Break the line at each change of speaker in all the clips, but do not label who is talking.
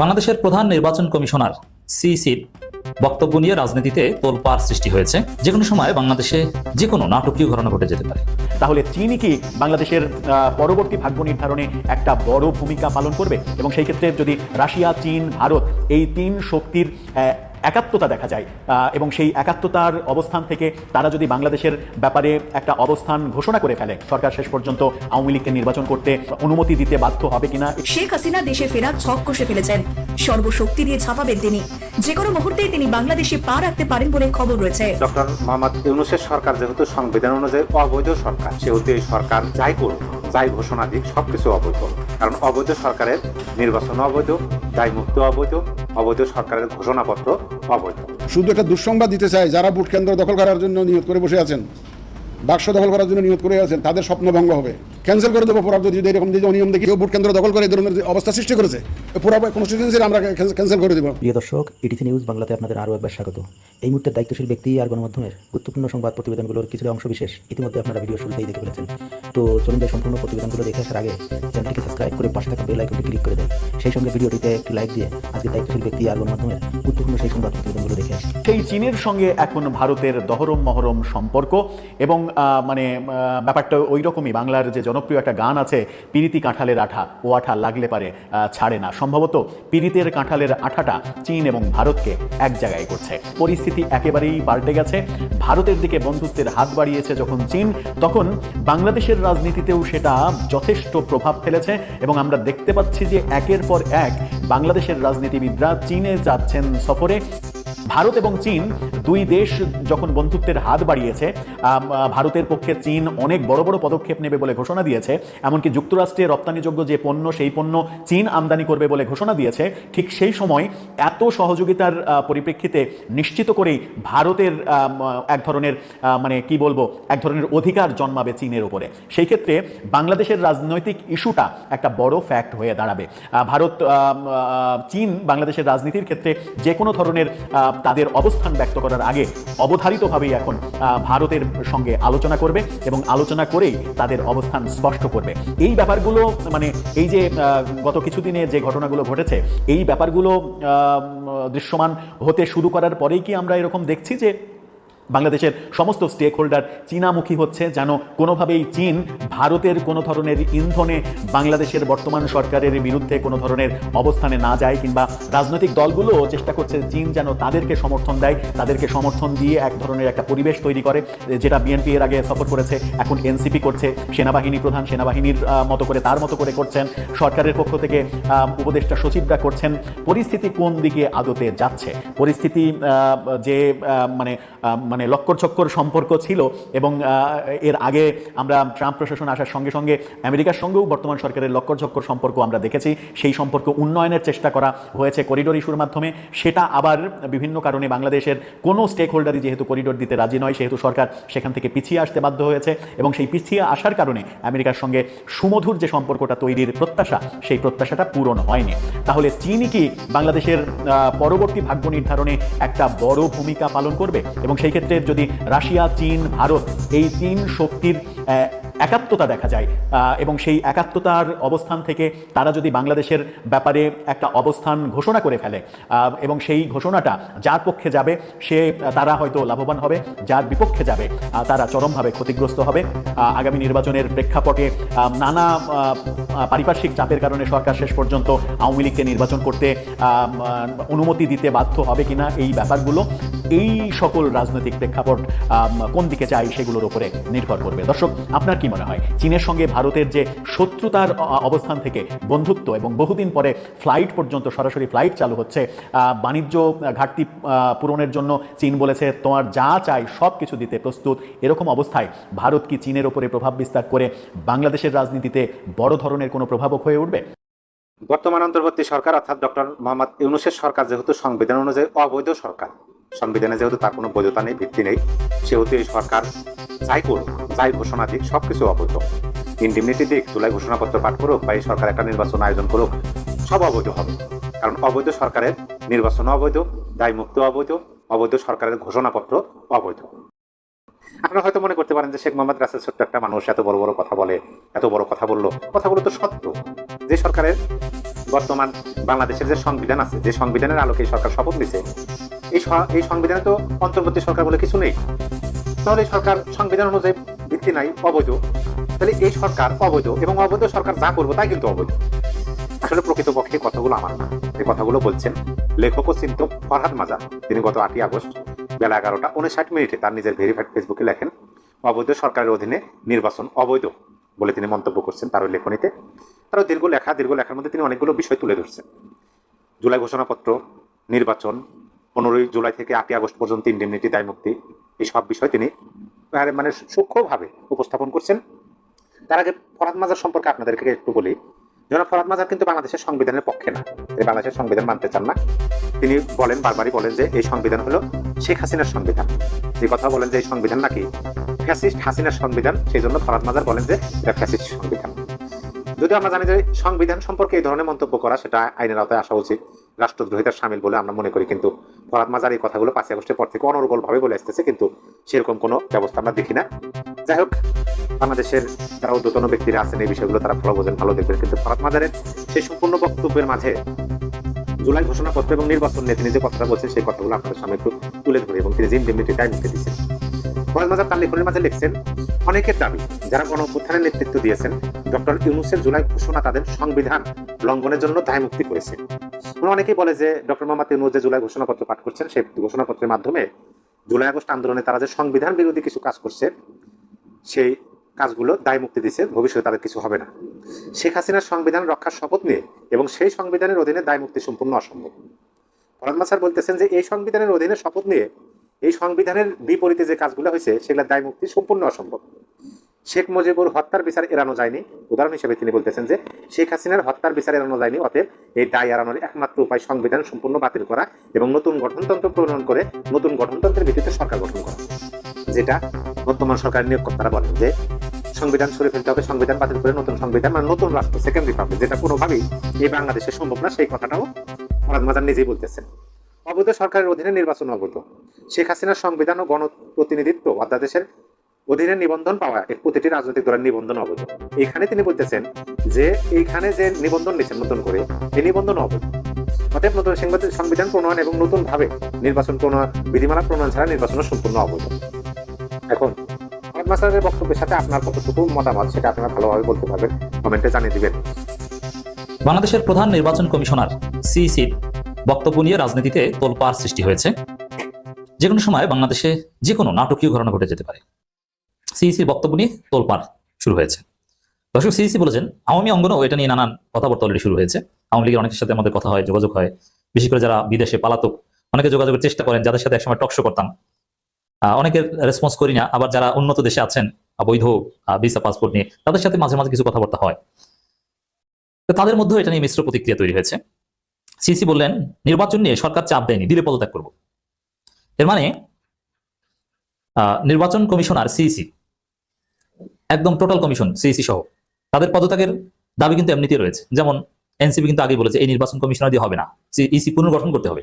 বাংলাদেশের প্রধান নির্বাচন কমিশনার সিসির বক্তব্য নিয়ে রাজনীতিতে তোলপাড় সৃষ্টি হয়েছে। যে কোনো সময় বাংলাদেশে যে কোনো নাটকীয় ঘটনা ঘটে যেতে পারে।
তাহলে চীনই কি বাংলাদেশের পরবর্তী ভাগ্য নির্ধারণে একটা বড় ভূমিকা পালন করবে? এবং সেই ক্ষেত্রে যদি রাশিয়া, চীন, ভারত এই তিন শক্তির একাত্মতা দেখা যায় এবং সেই একাত্মতার অবস্থান থেকে তারা যদি বাংলাদেশের ব্যাপারে একটা অবস্থান ঘোষণা করে ফেলে সরকার শেষ পর্যন্ত আওয়ামী লীগকে নির্বাচন করতে অনুমতি দিতে বাধ্য হবে কিনা
শেখ হাসিনা দেশে ফেরার ছক কষে ফেলেছেন। সর্বশক্তি দিয়ে ছাপাবেন তিনি যে কোনো মুহূর্তেই তিনি বাংলাদেশে পা রাখতে পারেন বলে খবর রয়েছে।
ডক্টর মোহাম্মদ ইউনুসের সরকার যেহেতু সংবিধান অনুযায়ী অবৈধ সরকার সেহেতু এই সরকার যাই করুক যাই ঘোষণা দিক সবকিছু অবৈধ। কারণ অবৈধ সরকারের নির্বাচন অবৈধ দায় মুক্ত অবৈধ অবৈধ সরকারের ঘোষণাপত্র অবৈধ।
শুধু একটা দুঃসংবাদ দিতে চাই, যারা ভোট কেন্দ্র দখল করার জন্য নিয়োগ করে বসে আছেন। বাক্স দখল করার জন্য নিয়োগ করে আছেন তাদের স্বপ্ন ভঙ্গ হবে। ক্যান্সেল করে দেবো পুরা যদি এরকম যে অনিয়ম দেখি ভোট কেন্দ্র দখল করে এই ধরনের যে অবস্থা সৃষ্টি করেছে পুরো কনস্টিটিউন্সি আমরা ক্যান্সেল করে দেবো।
প্রিয় দর্শক ইটিসি নিউজ বাংলাতে আপনাদের আরও একবার স্বাগত। এই মুহূর্তের দায়িত্বশীল ব্যক্তি আর গণমাধ্যমের গুরুত্বপূর্ণ সংবাদ প্রতিবেদনগুলোর কিছুটা অংশ বিশেষ ইতিমধ্যে আপনারা ভিডিও শুরুতেই দেখে ফেলেছেন। তো চলুন যাই সম্পূর্ণ প্রতিবেদনগুলো দেখে আসার আগে চ্যানেলটিকে সাবস্ক্রাইব করে পাশে থাকা বেল আইকনটি ক্লিক করে দেয় সেই সঙ্গে ভিডিওটিতে একটি লাইক দিয়ে আজকে দায়িত্বশীল ব্যক্তি আর গণমাধ্যমের গুরুত্বপূর্ণ সেই সংবাদ প্রতিবেদনগুলো দেখে আসি
সেই চীনের সঙ্গে এখন ভারতের দহরম মহরম সম্পর্ক এবং মানে ব্যাপারটা ওই রকমই। বাংলার যে জনপ্রিয় একটা গান আছে, পিরিতি কাঁঠালের আঠা ও আঠা লাগলে পারে ছাড়ে না। সম্ভবত পিরিতের কাঁঠালের আঠাটা চীন এবং ভারতকে এক জায়গায় করছে। পরিস্থিতি একেবারেই পাল্টে গেছে। ভারতের দিকে বন্ধুত্বের হাত বাড়িয়েছে যখন চীন, তখন বাংলাদেশের রাজনীতিতেও সেটা যথেষ্ট প্রভাব ফেলেছে এবং আমরা দেখতে পাচ্ছি যে একের পর এক বাংলাদেশের রাজনীতিবিদরা চীনে যাচ্ছেন সফরে। ভারত এবং চীন দুই দেশ যখন বন্ধুত্বের হাত বাড়িয়েছে ভারতের পক্ষে চীন অনেক বড় বড় পদক্ষেপ নেবে বলে ঘোষণা দিয়েছে। এমনকি যুক্তরাষ্ট্রে রপ্তানিযোগ্য যে পণ্য, সেই পণ্য চীন আমদানি করবে বলে ঘোষণা দিয়েছে। ঠিক সেই সময় এত সহযোগিতার পরিপ্রেক্ষিতে নিশ্চিত করেই ভারতের এক ধরনের মানে কি বলব, এক ধরনের অধিকার জন্মাবে চীনের উপরে। সেই ক্ষেত্রে বাংলাদেশের রাজনৈতিক ইস্যুটা একটা বড় ফ্যাক্ট হয়ে দাঁড়াবে। ভারত চীন বাংলাদেশের রাজনীতির ক্ষেত্রে যে কোনো ধরনের তাদের অবস্থান ব্যক্ত করার আগে অবধারিতভাবেই এখন ভারতের সঙ্গে আলোচনা করবে এবং আলোচনা করেই তাদের অবস্থান স্পষ্ট করবে। এই ব্যাপারগুলো মানে এই যে গত কিছুদিনে যে ঘটনাগুলো ঘটেছে, এই ব্যাপারগুলো দৃশ্যমান হতে শুরু করার পরেই কি আমরা এরকম দেখছি যে বাংলাদেশের সমস্ত স্টেক হোল্ডার চীনামুখী হচ্ছে যেন কোনোভাবেই চীন ভারতের কোনো ধরনের ইন্ধনে বাংলাদেশের বর্তমান সরকারের বিরুদ্ধে কোনো ধরনের অবস্থানে না যায় কিংবা রাজনৈতিক দলগুলো চেষ্টা করছে চীন যেন তাদেরকে সমর্থন দেয়, তাদেরকে সমর্থন দিয়ে এক ধরনের একটা পরিবেশ তৈরি করে, যেটা বিএনপি এর আগে সফর করেছে, এখন এনসিপি করছে, সেনাবাহিনী প্রধান সেনাবাহিনীর মতো করে, তার মতো করে করছেন, সরকারের পক্ষ থেকে উপদেষ্টা সচিবরা করছেন, পরিস্থিতি কোন দিকে আদতে যাচ্ছে? পরিস্থিতি যে মানে মানে লক্কর চক্কর সম্পর্ক ছিল এবং এর আগে আমরা ট্রাম্প প্রশাসন আসার সঙ্গে সঙ্গে আমেরিকার সঙ্গেও বর্তমান সরকারের লক্কর চক্কর সম্পর্ক আমরা দেখেছি। সেই সম্পর্ক উন্নয়নের চেষ্টা করা হয়েছে করিডোর ইস্যুর মাধ্যমে। সেটা আবার বিভিন্ন কারণে বাংলাদেশের কোনো স্টেক হোল্ডারই যেহেতু করিডোর দিতে রাজি নয়, সেহেতু সরকার সেখান থেকে পিছিয়ে আসতে বাধ্য হয়েছে এবং সেই পিছিয়ে আসার কারণে আমেরিকার সঙ্গে সুমধুর যে সম্পর্কটা তৈরির প্রত্যাশা, সেই প্রত্যাশাটা পূরণ হয়নি। তাহলে চীনই কি বাংলাদেশের পরবর্তী ভাগ্য নির্ধারণে একটা বড় ভূমিকা পালন করবে? এবং সেই ক্ষেত্রে যদি রাশিয়া, চীন, ভারত এই তিন শক্তির একাত্মতা দেখা যায় এবং সেই একাত্মতার অবস্থান থেকে তারা যদি বাংলাদেশের ব্যাপারে একটা অবস্থান ঘোষণা করে ফেলে এবং সেই ঘোষণাটা যার পক্ষে যাবে, সে, তারা হয়তো লাভবান হবে, যার বিপক্ষে যাবে তারা চরমভাবে ক্ষতিগ্রস্ত হবে। আগামী নির্বাচনের প্রেক্ষাপটে নানা পারিপার্শ্বিক চাপের কারণে সরকার শেষ পর্যন্ত আওয়ামী লীগকে নির্বাচন করতে অনুমতি দিতে বাধ্য হবে কিনা এই ব্যাপারগুলো এই সকল রাজনৈতিক প্রেক্ষাপট কোন দিকে চাই সেগুলোর উপরে নির্ভর করবে। দর্শক, আপনার কি মনে হয়? চীনের সঙ্গে ভারতের যে শত্রুতার অবস্থান থেকে বন্ধুত্ব এবং বহুদিন পরে ফ্লাইট পর্যন্ত সরাসরি ফ্লাইট চালু হচ্ছে বাণিজ্য ঘাটতি পূরণের জন্য চীন বলেছে, তোমার যা চাই সব কিছু দিতে প্রস্তুত। এরকম অবস্থায় ভারত কি চীনের ওপরে প্রভাব বিস্তার করে বাংলাদেশের রাজনীতিতে বড় ধরনের কোনো প্রভাবক হয়ে উঠবে?
বর্তমান অন্তর্বর্তী সরকার অর্থাৎ ডক্টর মোহাম্মদ ইউনুসের সরকার যেহেতু সংবিধান অনুযায়ী অবৈধ সরকার সংবিধানে যেহেতু তার কোনো বৈধতা নেই, ভিত্তি নেই, সেহেতু এই সরকার যাই করুক, যাই ঘোষণা দিক, সবকিছু অবৈধ। ইন্ডিমনিটি দিক, জুলাই ঘোষণাপত্র পাঠ করুক বা এই সরকার একটা নির্বাচন আয়োজন করুক, সব অবৈধ হবে। কারণ অবৈধ সরকারের নির্বাচন অবৈধ, দায় মুক্তি অবৈধ অবৈধ সরকারের ঘোষণাপত্র অবৈধ। আপনারা হয়তো মনে করতে পারেন যে শেখ মোহাম্মদ রাসেল ছোট্ট একটা মানুষ এত বড় বড় কথা বলে, এত বড় কথা বলল। কথাগুলো তো সত্য। যে সরকারের বর্তমান বাংলাদেশের যে সংবিধান আছে, যে সংবিধানের আলোকে সরকার শপথ নিছে এই সংবিধানে তো অন্তর্বর্তী সরকার বলে কিছু নেই। তাহলে এই সরকার, সংবিধান অনুযায়ী ভিত্তি নাই, অবৈধ। তাহলে এই সরকার অবৈধ এবং অবৈধ সরকার যা করব তাই কিন্তু অবৈধ। আসলে প্রকৃতপক্ষে কথাগুলো আমার না। এই কথাগুলো বলছেন লেখক ও চিন্তক ফরহাদ মাজা। তিনি গত আটই আগস্ট বেলা এগারোটা উনষাট মিনিটে তার নিজের ভেরিফাইড ফেসবুকে লেখেন, অবৈধ সরকারের অধীনে নির্বাচন অবৈধ বলে তিনি মন্তব্য করছেন তার ওই লেখনীতে। তারও দীর্ঘ লেখা, দীর্ঘ লেখার মধ্যে তিনি অনেকগুলো বিষয় তুলে ধরছেন। জুলাই ঘোষণাপত্র, নির্বাচন পনেরোই জুলাই থেকে আটই আগস্ট পর্যন্ত ইন্ডেমনিটি দায় মুক্তি। এই সব বিষয় তিনি মানে সূক্ষ্মভাবে উপস্থাপন করছেন। তার আগে ফরাদ মাজার সম্পর্কে আপনাদেরকে একটু বলি। জনাব ফরাদ মাজার কিন্তু বাংলাদেশের সংবিধানের পক্ষে না। তিনি বাংলাদেশের সংবিধান মানতে চান না। তিনি বলেন, বারবারই বলেন যে এই সংবিধান হলো শেখ হাসিনার সংবিধান। যে কথা বলেন যে এই সংবিধান নাকি ফ্যাসিস্ট হাসিনার সংবিধান, সেই জন্য ফরাদ মাজার বলেন যে এটা ফ্যাসিস্ট সংবিধান। যদি আমরা জানি যে সংবিধান সম্পর্কে এই ধরনের মন্তব্য করা, সেটা আইনের আওতায় আসা উচিত। রাষ্ট্রদ্রোহিতার সামিল বলে আমরা মনে করি, কিন্তু ফরাদ মাজার এই কথাগুলো পাঁচই আগস্টের পর থেকে অনর্গল ভাবে বলে আসতেছে, কিন্তু সেরকম কোনো ব্যবস্থা আমরা দেখি না। যাই হোক, বাংলাদেশের যারা উদ্যতন ব্যক্তিরা আছেন এই বিষয়গুলো তারা ভালো বোঝেন, ভালো দেখবেন, কিন্তু ফরাদ মাজারের সেই সম্পূর্ণ বক্তব্যের মাঝে জুলাই ঘোষণাপত্র এবং নির্বাচন নিয়ে তিনি যে কথাটা বলছেন, সেই কথাগুলো আপনাদের সামনে একটু তুলে ধরে এবং তিনি ইন্ডেমনিটি দায় নিতে দিচ্ছেন ফরাদ মাজার তার লেখনের মাঝে লিখছেন, অনেকের দাবি, যারা গণ অভ্যুত্থানের নেতৃত্ব দিয়েছেন, ডক্টর ইউনুসের জুলাই ঘোষণা তাদের সংবিধান লঙ্ঘনের জন্য দায় মুক্তি করেছে। অনেকেই বলে যে ডক্টর মোহাম্মদ ইউনুস যে জুলাই ঘোষণাপত্র পাঠ করছেন, সেই ঘোষণাপত্রের মাধ্যমে জুলাই আগস্ট আন্দোলনে তারা যে সংবিধান বিরোধী কিছু কাজ করছে, সেই কাজগুলো দায় মুক্তি দিচ্ছে ভবিষ্যতে তাদের কিছু হবে না। শেখ হাসিনার সংবিধান রক্ষার শপথ নিয়ে এবং সেই সংবিধানের অধীনে দায় মুক্তি সম্পূর্ণ অসম্ভব। ফরাদ মাসার বলতেছেন যে এই সংবিধানের অধীনে শপথ নিয়ে এই সংবিধানের বিপরীতে যে কাজগুলো হয়েছে সেগুলো দায় মুক্তি সম্পূর্ণ অসম্ভব। শেখ মুজিবুর হত্যার বিচার এড়ানো যায়নি। উদাহরণ হিসেবে তিনি বলতেছেন যে, শেখ হাসিনার হত্যার বিচার এড়ানো যায়নি, অতএব এই দায় এড়ানোর একমাত্র উপায় সংবিধান সম্পূর্ণ বাতিল করা এবং নতুন গঠনতন্ত্র প্রণয়ন করে নতুন গঠনতন্ত্রের ভিত্তিতে সরকার গঠন করা, যেটা বর্তমান সরকারের নিয়োগকর্তারা বলেন যে, সংবিধান সরে ফেলতে হবে, সংবিধান বাতিল করে নতুন সংবিধান মানে নতুন রাষ্ট্র সেকেন্ড রিপাবলিক যেটা কোনোভাবেই এই বাংলাদেশে সম্ভব না, সেই কথাটাও ফরাদ মাজার নিজেই বলতেছেন। অবৈধ সরকারের অধীনে নির্বাচন অবৈধ। শেখ হাসিনার সংবিধান ও গণপ্রতিনিধিত্ব অধ্যাদেশের অধীনে নিবন্ধন পাওয়া প্রতিটি রাজনৈতিক দলের নিবন্ধন অবৈধ। এখানে তিনি বলতেছেন যে এইখানে যে নিবন্ধন নিচ্ছেন নতুন করে এই নিবন্ধন অবৈধ। অতএব নতুন সংবিধান- প্রণয়ন এবং নতুন ভাবে নির্বাচন প্রণয়ন, বিধিমালা প্রণয়ন ছাড়া নির্বাচন সম্পূর্ণ অবৈধ। এখন মাসারের বক্তব্যের সাথে আপনার কতটুকু মতামত, সেটা আপনারা ভালোভাবে বলতে পারবেন, কমেন্টে জানিয়ে দিবেন।
বাংলাদেশের প্রধান নির্বাচন কমিশনার সিইসির বক্তব্য নিয়ে রাজনীতিতে তোলপাড় সৃষ্টি হয়েছে। যে কোনো সময় বাংলাদেশে যে কোনো নাটকীয় ঘটনা ঘটে যেতে পারে। সিইসির বক্তব্য নিয়ে তোলপাড় শুরু হয়েছে। দর্শক, সিইসি বলেছেন, আওয়ামী অঙ্গনও এটা নিয়ে নানান কথাবার্তা অলরেডি শুরু হয়েছে। আওয়ামী লীগের অনেকের সাথে আমাদের কথা হয়, যোগাযোগ হয়। বিশেষ করে যারা বিদেশে পালাতক, অনেকে যোগাযোগের চেষ্টা করেন, যাদের সাথে একসময় টকশো করতাম। অনেকের রেসপন্স করি না, আবার যারা উন্নত দেশে আছেন, অবৈধ ভিসা পাসপোর্ট নিয়ে, তাদের সাথে মাঝে মাঝে কিছু কথাবার্তা হয়। তো তাদের মধ্যেও এটা নিয়ে মিশ্র প্রতিক্রিয়া তৈরি হয়েছে। সিসি বললেন, নির্বাচন নিয়ে সরকার চাপ দেয়নি, দিলে পদত্যাগ করব। এর মানে নির্বাচন কমিশনার সিইসি একদম টোটাল কমিশন সিইসি সহ। তাদের পদত্যাগের দাবি কিন্তু এমনিতেই রয়েছে। যেমন এনসিপি কিন্তু আগে বলেছে, এই নির্বাচন কমিশনার দিয়ে হবে না। ইসি পুনর্গঠন করতে হবে।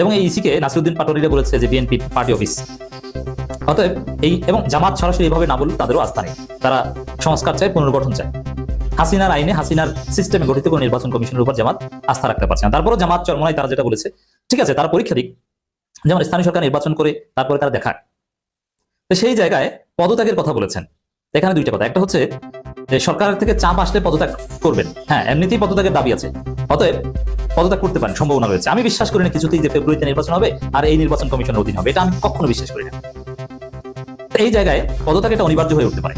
এবং এই ইসিকে নাসিরুদ্দিন পাটোয়ারিরা বলেছে যে বিএনপি পার্টি অফিস অতএব এই, এবং জামাত সরাসরি এভাবে না বলুক, তাদেরও আস্থা নেই। তারা সংস্কার চায়, পুনর্গঠন চায়। হাসিনার আইনে, হাসিনার সিস্টেমে গঠিত কোনো নির্বাচন কমিশনের উপর জামাত আস্থা রাখতে পারছে না। তারপরও জামাত চরমনায় তারা যেটা বলেছে, ঠিক আছে, তারা পরীক্ষা দিক। যেমন স্থানীয় সরকার নির্বাচন করে, তারপরে তারা দেখাক। সেই জায়গায় পদত্যাগের কথা বলেছেন। এখানে দুইটা কথা। একটা হচ্ছে যে সরকার থেকে চাপ আসলে পদত্যাগ করবেন। হ্যাঁ এমনিতেই পদত্যাগের দাবি আছে। অতএব পদত্যাগ করতে পারেন, সম্ভাবনা রয়েছে। আমি বিশ্বাস করি না কিছুতেই যে ফেব্রুয়ারিতে নির্বাচন হবে আর এই নির্বাচন কমিশনের অধীন হবে। এটা আমি কখনো বিশ্বাস করি না। এই জায়গায় পদত্যাগ এটা অনিবার্য হয়ে উঠতে পারে।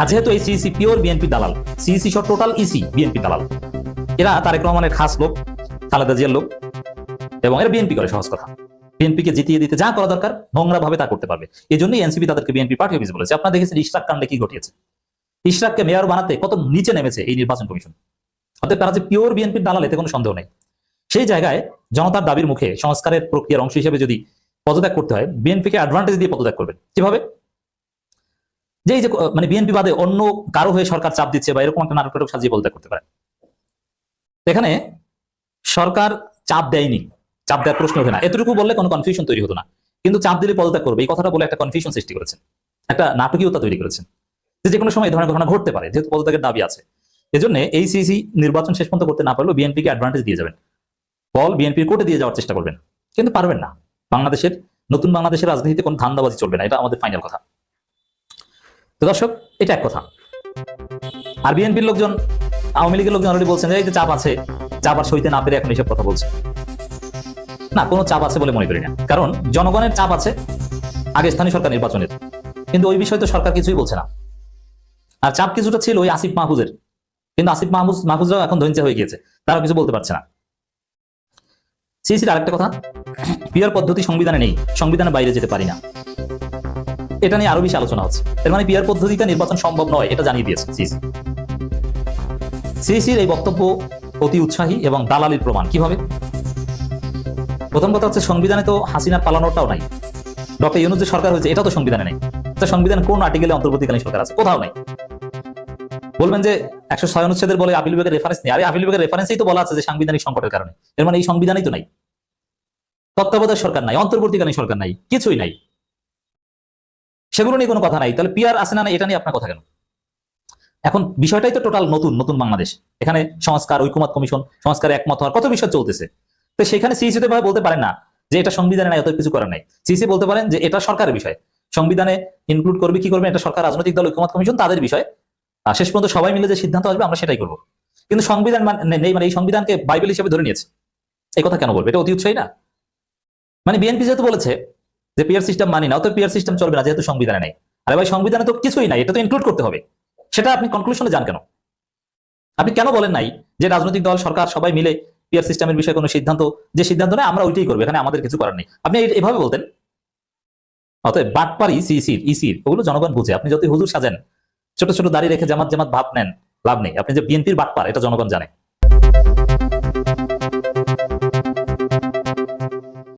আর যেহেতু এই সিইসি পিওর বিএনপি দালাল, সিইসি সহ টোটাল ইসি বিএনপি দালাল, এরা তারেক রহমানের খাস লোক, খালেদা জিয়ার লোক এবং এরা বিএনপি করে সহজ কথা। বিএনপিকে জিতিয়ে দিতে যা করা দরকার নোংরা ভাবে তা করতে পারবে। এই জন্যই এনসিপি তাদেরকে বিএনপি পার্টি অফিস বলেছে। আপনারা দেখেছেন ইশরাক কাণ্ডে কি ঘটিয়েছে? ইশরাককে মেয়র বানাতে কত নিচে নেমেছে এই নির্বাচন কমিশন। অতএব তারা যে পিওর বিএনপির দালাল, এতে কোনো সন্দেহ নেই। সেই জায়গায় জনতার দাবির মুখে সংস্কারের প্রক্রিয়ার অংশ হিসেবে যদি পদত্যাগ করতে হয় বিএনপিকে অ্যাডভান্টেজ দিয়ে পদত্যাগ করবেন। কীভাবে? যে এই যে মানে বিএনপি বাদে অন্য কারও হয়ে সরকার চাপ দিচ্ছে বা এরকম একটা নাটক সাজিয়ে পদত্যাগ করতে পারে। এখানে সরকার চাপ দেয়নি। চাপ দেওয়ার প্রশ্ন ওঠে না। এতটুকু বললে কোনো কনফিউশন তৈরি হতো না। কিন্তু চাপ দিলে পদত্যাগ করবে। এই কথাটা বলে একটা কনফিউশন সৃষ্টি করেছেন। একটা নাটকীয়তা তৈরি করেছেন। যে যে কোনো সময় এই ধরনের ঘটনা ঘটতে পারে, যেহেতু পদত্যাগের দাবি আছে। এজন্য এই সিসি নির্বাচন শেষ পর্যন্ত করতে না পারলেও বিএনপিকে অ্যাডভান্টেজ দিয়ে যাবেন। বল বিএনপির কোর্টে দিয়ে যাওয়ার চেষ্টা করবেন। কিন্তু পারবেন না। বাংলাদেশের, নতুন বাংলাদেশের রাজনীতিতে কোনো ধান্দাবাজি চলবে না। এটা আমাদের ফাইনাল কথা। তো দর্শক, এটা এক কথা। আর বিএনপির লোকজন, আওয়ামী লীগের লোকজন অলরেডি বলছেন যে এই যে চাপ আছে, চাপ আর সইতে না পেরে এখন এইসব কথা বলছে। না, কোনো চাপ আছে বলে মনে করি না। কারণ জনগণের চাপ আছে আগে স্থানীয় সরকার নির্বাচনের। কিন্তু ওই বিষয়ে তো সরকার কিছুই বলছে না। আর চাপ কিছুটা ছিল ওই আসিফ মাহফুজের। কিন্তু আসিফ মাহফুজ, মাহফুজরাও এখন ধৈর্য হয়ে গিয়েছে। তারা কিছু বলতে পারছে না। সিসির আরেকটা কথা। পিয়ার পদ্ধতি সংবিধানে নেই। সংবিধানের বাইরে যেতে পারি না। এটা নিয়ে আরও বেশি আলোচনা হচ্ছে। এর মানে পিয়ার পদ্ধতিতে নির্বাচন সম্ভব নয়, এটা জানিয়ে দিয়েছে সিসি সিসির এই বক্তব্য অতি উৎসাহী এবং দালালির প্রমাণ। কীভাবে? প্রথম কথা হচ্ছে সংবিধানে তো হাসিনার পালানোটাও নাই। ডক্টর ইউনুস যে সরকার হয়েছে এটা তো সংবিধানে নেই। সংবিধান কোন আর্টিকেলে অন্তর্বর্তীকালীন সরকার আছে? কোথাও নাই। বলবেন যে একশো ছয় অনুচ্ছেদের বলে আপিল বিভাগের রেফারেন্স নেই। আরে আপিল বিভাগের রেফারেন্সেই তো বলা আছে যে সাংবিধানিক সংকটের কারণে। এর মানে এই সংবিধানই তো নাই। তত্ত্বাবধায়ক সরকার নাই, অন্তর্বর্তীকালীন সরকার নাই, কিছুই নাই। সেগুলো নিয়ে কোনো কথা নাই। তাহলে পিয়ার আছে না এটা নিয়ে আপনার কথা কেন? এখন বিষয়টাই তো টোটাল নতুন নতুন বাংলাদেশ। এখানে সংস্কার ঐকমত কমিশন, সংস্কার একমত হওয়ার কত বিষয় চলতেছে। তো সেখানে সিইসি তো ভাবে বলতে পারেন না যে এটা সংবিধানে নাই অত কিছু করার নাই। সিইসি বলতে পারেন যে এটা সরকারের বিষয়। সংবিধানে ইনক্লুড করবে, কি করবে? এটা সরকার, রাজনৈতিক দল ঐকমত কমিশন, তাদের বিষয়। আর শেষ পর্যন্ত সবাই মিলে যে সিদ্ধান্ত আসবে, আমরা সেটাই করব। কিন্তু সংবিধান নেই মানে এই সংবিধানকে বাইবেল হিসেবে ধরে নিয়েছে। এই কথা কেন বলবে? এটা অতি উৎসাহী না? মানে বিএনপি যেহেতু বলেছে যে পিয়ার সিস্টেম মানি না তো পিয়ার সিস্টেম চলবে না, যেহেতু সংবিধানে নেই। আরে ভাই, সংবিধানে তো কিছুই নাই, এটা তো ইনক্লুড করতে হবে। সেটা আপনি কনক্লুশনে যান কেন? আপনি কেন বলেন নাই যে রাজনৈতিক দল, সরকার, সবাই মিলে পিয়ার সিস্টেমের বিষয়ে কোনো সিদ্ধান্ত, যে সিদ্ধান্ত নেয়, আমরা ওইটাই করব, এখানে আমাদের কিছু করার নেই। আপনি এভাবে বলতেন। অতএব বাটপারি সিসির ইসির ওগুলো জনগণ বুঝে। আপনি যতই হুজুর সাজেন, ছোট ছোট দাড়ি রেখে জামাত জামাত ভাব নেন, লাভ নেই। আপনি যে বিএনপির বাটপার, এটা জনগণ জানে।